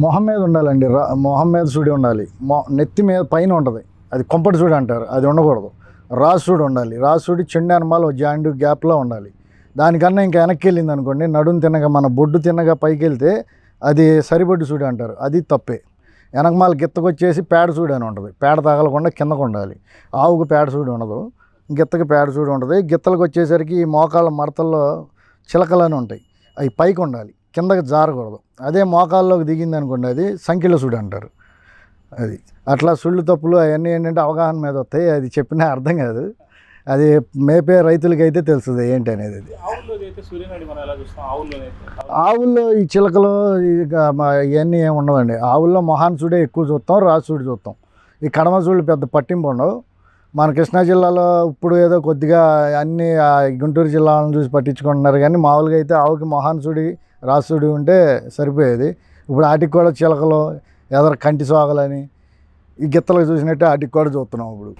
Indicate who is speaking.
Speaker 1: మొహం మీద ఉండాలండి రా మొహం మీద సుడి ఉండాలి. మొ నెత్తి మీద పైన ఉంటుంది. అది కొంపటి సుడి అంటారు అది ఉండకూడదు. రాసుడు ఉండాలి. రాసుడి చెండు అనమాల జాయింట్ గ్యాప్లో ఉండాలి. దానికన్నా ఇంకా వెనక్కి వెళ్ళింది అనుకోండి నడుము తిన్నగా మన బొడ్డు తిన్నగా పైకి వెళ్తే అది సరిబొడ్డు సూడి అంటారు. అది తప్పే. వెనకమాల గిత్తకొచ్చేసి పేడ సూడి అని ఉంటుంది. పేడ తగలకుండా కిందకు ఉండాలి. ఆవుకు పేడ సూడి ఉండదు. గిత్తకి పేడ సూడి ఉంటుంది. గిత్తలకు వచ్చేసరికి ఈ మోకాళ్ళ మడతల్లో చిలకలు అని ఉంటాయి. అవి పైకి ఉండాలి. కిందకి జారకూడదు. అదే మోకాల్లోకి దిగింది అనుకోండి అది సంఖ్యల సుడి అంటారు. అది అట్లా సుళ్ళు తప్పులు అవన్నీ ఏంటంటే అవగాహన మీద వస్తాయి. అది చెప్పినా అర్థం కాదు. అది మేపే రైతులకైతే తెలుస్తుంది ఏంటి అనేది అది.
Speaker 2: ఆవుల్లో
Speaker 1: ఈ చిలకలు ఇవన్నీ ఏమి ఉండవండి. ఆవుల్లో మొహాన్ చూడే ఎక్కువ చూస్తాం రాజు చూడు చూస్తాం. ఈ కడమ చూడు పెద్ద పట్టింపు ఉండవు. మన కృష్ణా జిల్లాలో ఇప్పుడు ఏదో కొద్దిగా అన్ని గుంటూరు జిల్లాలను చూసి పట్టించుకుంటున్నారు కానీ మామూలుగా అయితే ఆవుకి మొహాన్ చూడి రాసుడి ఉంటే సరిపోయేది. ఇప్పుడు వాటికి కూడా చిలకలు ఎదర కంటి సోగలని ఈ గిత్తలకు చూసినట్టే వాటికి కూడా చూస్తున్నాం ఇప్పుడు.